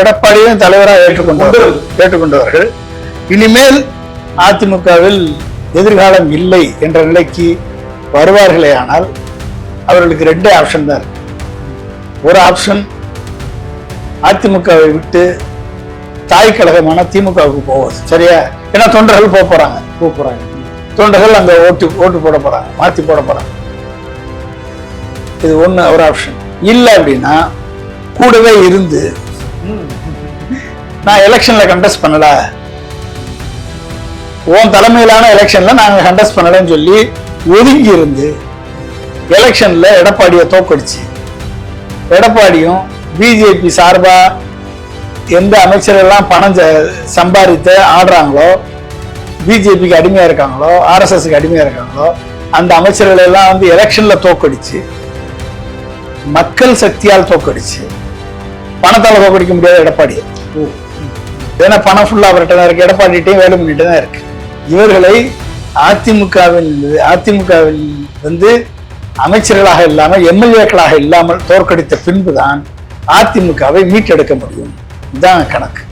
எடப்பாடியும் தலைவராக ஏற்றுக்கொண்டவர்கள் ஏற்றுக்கொண்டவர்கள். இனிமேல் அதிமுகவில் எதிர்காலம் இல்லை என்ற நிலைக்கு வருவார்களே ஆனால் அவர்களுக்கு ரெண்டே ஆப்ஷன் தான் இருக்கு. ஒரு ஆப்ஷன் அதிமுகவை விட்டு தாய் கழகமான திமுகவுக்கு போவது. சரியா? ஏன்னா தொண்டர்கள் போக போறாங்க. போக போறாங்க. தொண்டர்கள் அங்க ஓட்டு ஓட்டு போட போறாங்க மாத்தி போட போறாங்க. இது ஒண்ணு ஒரு ஆப்ஷன். இல்ல அப்படின்னா கூடவே இருந்து நான் எலெக்ஷன்ல கண்டெஸ்ட் பண்ணல. உன் தலைமையிலான எலெக்ஷன்ல நாங்க கண்டெஸ்ட் பண்ணலன்னு சொல்லி ஒதுங்கி இருந்து எலெக்ஷன்ல எடப்பாடியை தோக்கடிச்சு. எடப்பாடியும் பிஜேபி சார்பா எந்த அமைச்சரெல்லாம் பணம் சம்பாதித்து ஆடுறாங்களோ பிஜேபிக்கு அடிமையா இருக்காங்களோ ஆர்எஸ்எஸ்க்கு அடிமையா இருக்காங்களோ அந்த அமைச்சர்களை எல்லாம் வந்து எலெக்ஷன்ல தோக்கடிச்சு மக்கள் சக்தியால் தோக்கடிச்சு பணத்தால தோக்கடிக்க முடியாத எடப்பாடி. ஏன்னா பணம் ஃபுல்லா அவர்கிட்ட தான் இருக்கு. எடப்பாடிட்டையும் வேலை பண்ணிட்டு தான் இருக்கு. இவர்களை அதிமுகவில் அதிமுகவில் வந்து அமைச்சர்களாக இல்லாமல் எம்எல்ஏக்களாக இல்லாமல் தோற்கடித்த பின்புதான் அதிமுகவை மீட்டெடுக்க முடியும். இதுதான் கணக்கு.